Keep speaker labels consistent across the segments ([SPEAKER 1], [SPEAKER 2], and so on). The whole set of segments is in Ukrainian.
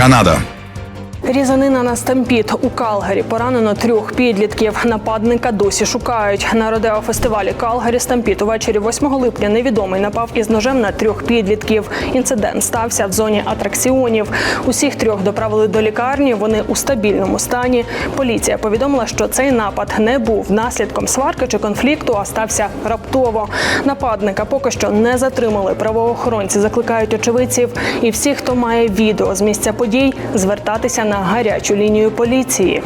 [SPEAKER 1] Kanada.
[SPEAKER 2] Різанина на стампід у Калгарі поранено трьох підлітків. Нападника досі шукають. На родео фестивалі Калгарі Стампід увечері 8 липня невідомий напав із ножем на трьох підлітків. Інцидент стався в зоні атракціонів. Усіх трьох доправили до лікарні. Вони у стабільному стані. Поліція повідомила, що цей напад не був наслідком сварки чи конфлікту, а стався раптово. Нападника поки що не затримали. Правоохоронці закликають очевидців і всіх, хто має відео з місця подій, звертатися на гарячу лінію поліції.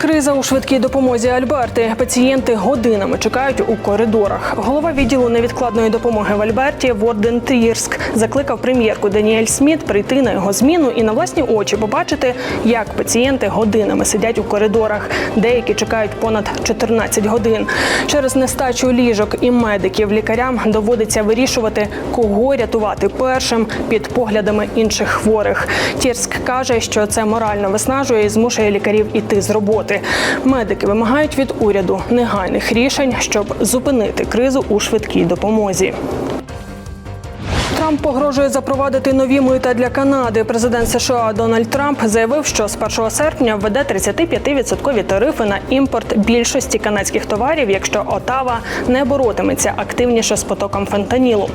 [SPEAKER 2] Криза у швидкій допомозі Альберти. Пацієнти годинами чекають у коридорах. Голова відділу невідкладної допомоги в Альберті Ворден Трірск закликав прем'єрку Даніель Сміт прийти на його зміну і на власні очі побачити, як пацієнти годинами сидять у коридорах. Деякі чекають понад 14 годин. Через нестачу ліжок і медиків лікарям доводиться вирішувати, кого рятувати першим під поглядами інших хворих. Тірск каже, що це морально виснажує і змушує лікарів іти з роботи. Медики вимагають від уряду негайних рішень, щоб зупинити кризу у швидкій допомозі. Трамп погрожує запровадити нові мита для Канади. Президент США Дональд Трамп заявив, що з 1 серпня введе 35% тарифи на імпорт більшості канадських товарів, якщо Отава не боротиметься активніше з потоком фентанілу.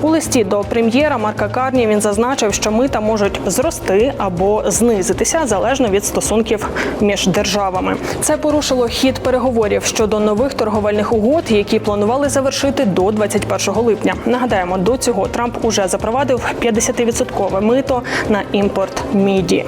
[SPEAKER 2] У листі до прем'єра Марка Карні він зазначив, що мита можуть зрости або знизитися залежно від стосунків між державами. Це порушило хід переговорів щодо нових торговельних угод, які планували завершити до 21 липня. Нагадаємо, до цього Трамп уже запровадив 50% мито на імпорт міді.